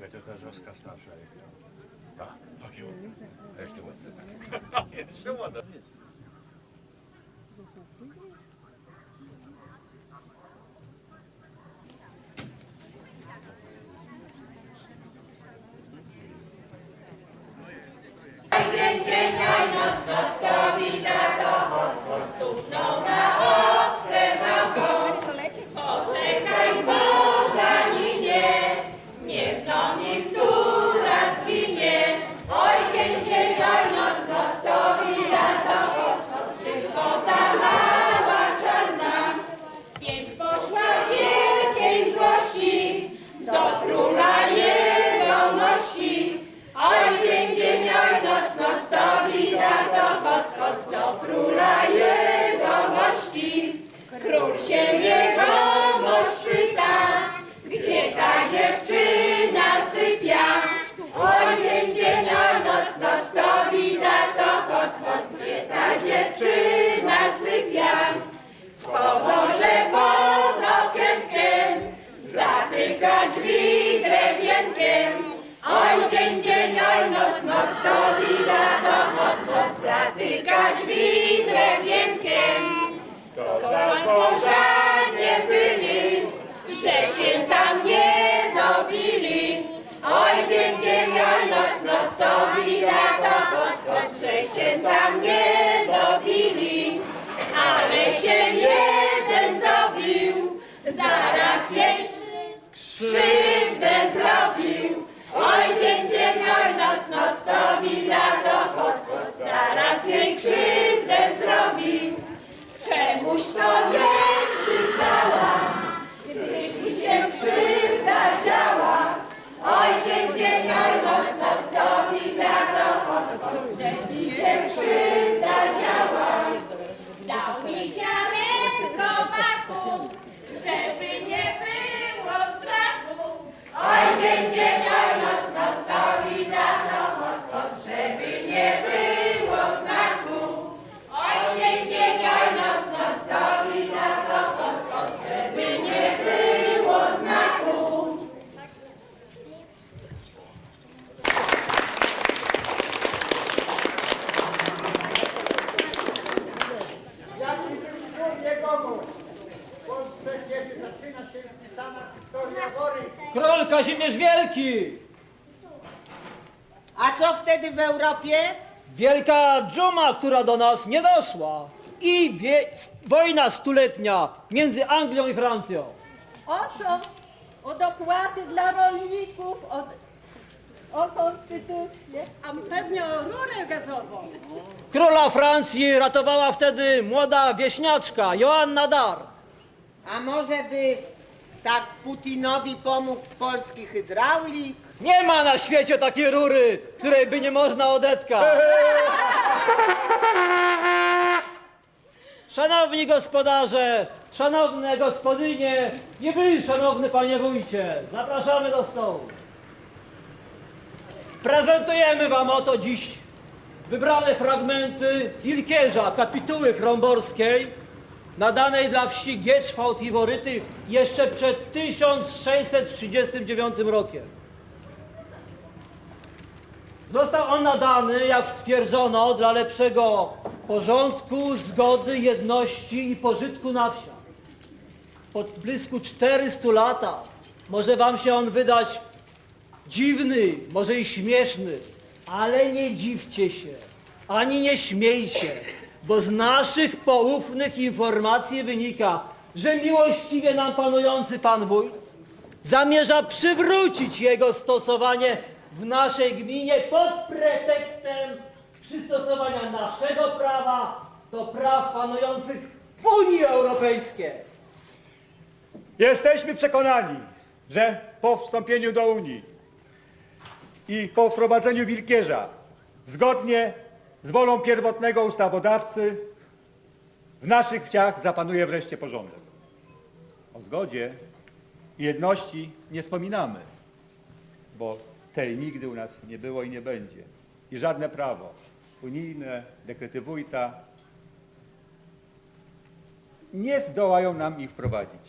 Это даже рассказ наш. Да, а так его. Это вот. Это что вот. Co Krishna, król jegomość? W Polsce kiedy zaczyna się pisana historia Gory. Król Kazimierz Wielki! A co wtedy w Europie? Wielka dżuma, która do nas nie doszła. I wie, wojna stuletnia między Anglią i Francją. O co? O dopłaty dla rolników, o, o konstytucję. A pewnie o rurę gazową. Króla Francji ratowała wtedy młoda wieśniaczka Joanna Dar. A może by tak Putinowi pomógł polski hydraulik? Nie ma na świecie takiej rury, której by nie można odetkać. Szanowni gospodarze, szanowne gospodynie i wy, szanowny panie wójcie, zapraszamy do stołu. Prezentujemy wam oto dziś wybrane fragmenty Wilkierza, kapituły fromborskiej, nadanej dla wsi Gieczwałt i Woryty jeszcze przed 1639 rokiem. Został on nadany, jak stwierdzono, dla lepszego porządku, zgody, jedności i pożytku na wsiach. Po blisku 400 latach może wam się on wydać dziwny, może i śmieszny, ale nie dziwcie się, ani nie śmiejcie, bo z naszych poufnych informacji wynika, że miłościwie nam panujący pan wójt zamierza przywrócić jego stosowanie w naszej gminie pod pretekstem przystosowania naszego prawa do praw panujących w Unii Europejskiej. Jesteśmy przekonani, że po wstąpieniu do Unii i po wprowadzeniu Wilkierza, zgodnie z wolą pierwotnego ustawodawcy, w naszych wsiach zapanuje wreszcie porządek. O zgodzie i jedności nie wspominamy, bo tej nigdy u nas nie było i nie będzie. I żadne prawo unijne, dekrety wójta nie zdołają nam ich wprowadzić.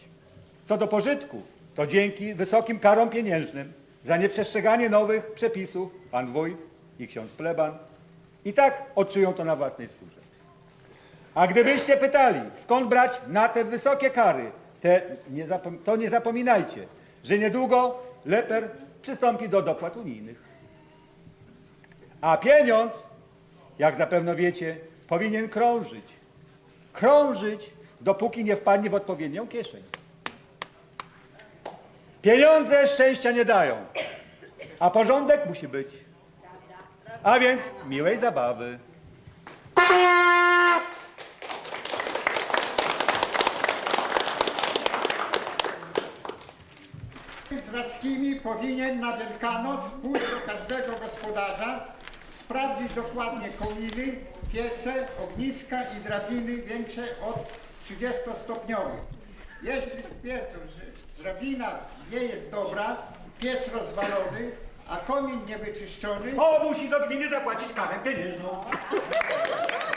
Co do pożytku, to dzięki wysokim karom pieniężnym za nieprzestrzeganie nowych przepisów pan wójt i ksiądz pleban i tak odczują to na własnej skórze. A gdybyście pytali, skąd brać na te wysokie kary, te nie to nie zapominajcie, że niedługo Leper przystąpi do dopłat unijnych. A pieniądz, jak zapewne wiecie, powinien krążyć. Krążyć, dopóki nie wpadnie w odpowiednią kieszeń. Pieniądze szczęścia nie dają, a porządek musi być. A więc miłej zabawy. Z Rackimi powinien na Wielkanoc pójść do każdego gospodarza, sprawdzić dokładnie kominy, piece, ogniska i drabiny większe od 30-stopniowych. Jeśli że drabina nie jest dobra, piec rozwalony, a komin niewyczyszczony, O, musi do gminy zapłacić karę pieniężną.